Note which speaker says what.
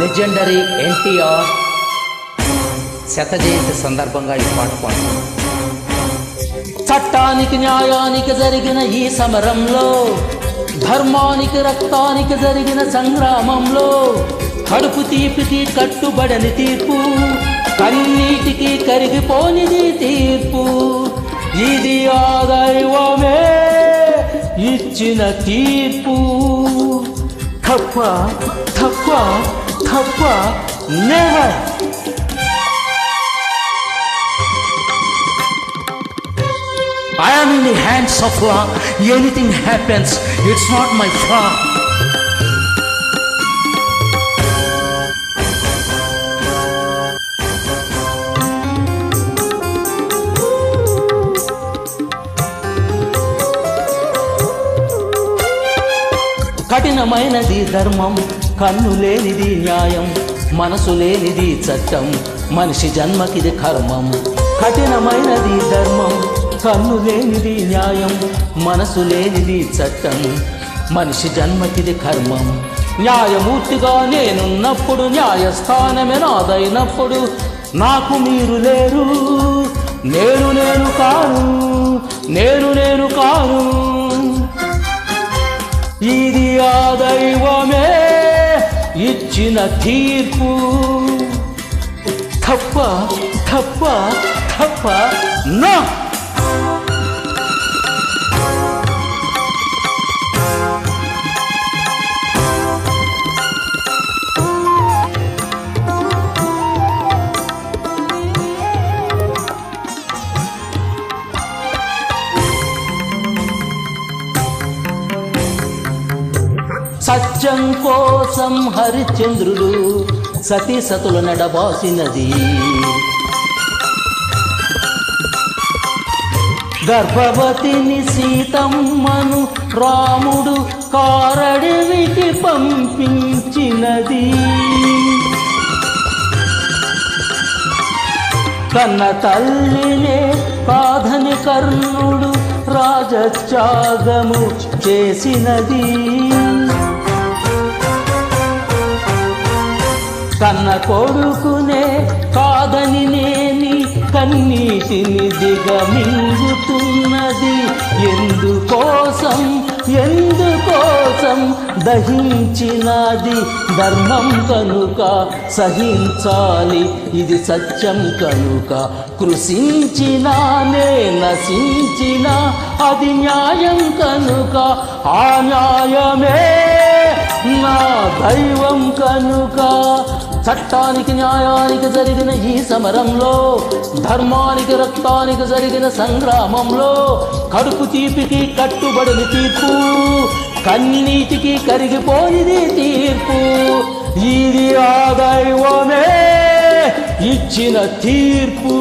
Speaker 1: Legendary NTR శత జయంతి సందర్భంగా ఈ పాట పాడుతున్నాం. చట్టానికి న్యాయానికి జరిగిన ఈ సమరంలో ధర్మానికి రక్తానికి జరిగిన సంగ్రామంలో కడుపు తీపికి కట్టుబడని తీర్పు కన్నీటికి కరిగిపోనిది తీర్పు ఇది ఆ దైవమే ఇచ్చిన తీర్పు. తప్ప తప్ప తప్ప never I am in the hands of law. Anything happens, it's not my fault. కఠినమైనది ధర్మం కన్ను లేనిది న్యాయం మనసు లేనిది చట్టం. మనిషి జన్మకిది కర్మం. కఠినమైనది ధర్మం. కన్ను లేనిది న్యాయం మనసు లేనిది చట్టం. మనిషి జన్మకిది కర్మం. న్యాయమూర్తిగా నేనున్నప్పుడు న్యాయస్థానమే నాదైనప్పుడు నాకు మీరు లేరు. నేను నేను కాను నేను నేను కాను. ఇది ఆ దైవమే ఇచ్చిన తీర్పు. తప్ప తప్ప తప్ప నా సత్యం కోసం హరిశ్చంద్రుడు సతీ సతుల నడబాసినది. గర్భవతిని సీతమ్మను రాముడు కారడివికి పంపించినది. కన్న తల్లినే కాదని కర్ణుడు రాజత్యాగము చేసినది. కన్న కొడుకునే కాదని నేని కన్నీటిని దిగమింగుతున్నది. ఎందుకోసం ఎందుకోసం దహించినది? ధర్మం కనుక సహించాలి ఇది సత్యం కనుక. కృషించినానే నశించిన అది న్యాయం కనుక. ఆ న్యాయమే నా దైవం కనుక. చట్టానికి న్యాయానికి జరిగిన ఈ సమరంలో ధర్మానికి రక్తానికి జరిగిన సంగ్రామంలో కడుపు తీపికి కట్టుబడిన తీర్పు కన్నీటికి కరిగిపోయింది తీర్పు ఇది ఆ దైవమే ఇచ్చిన తీర్పు.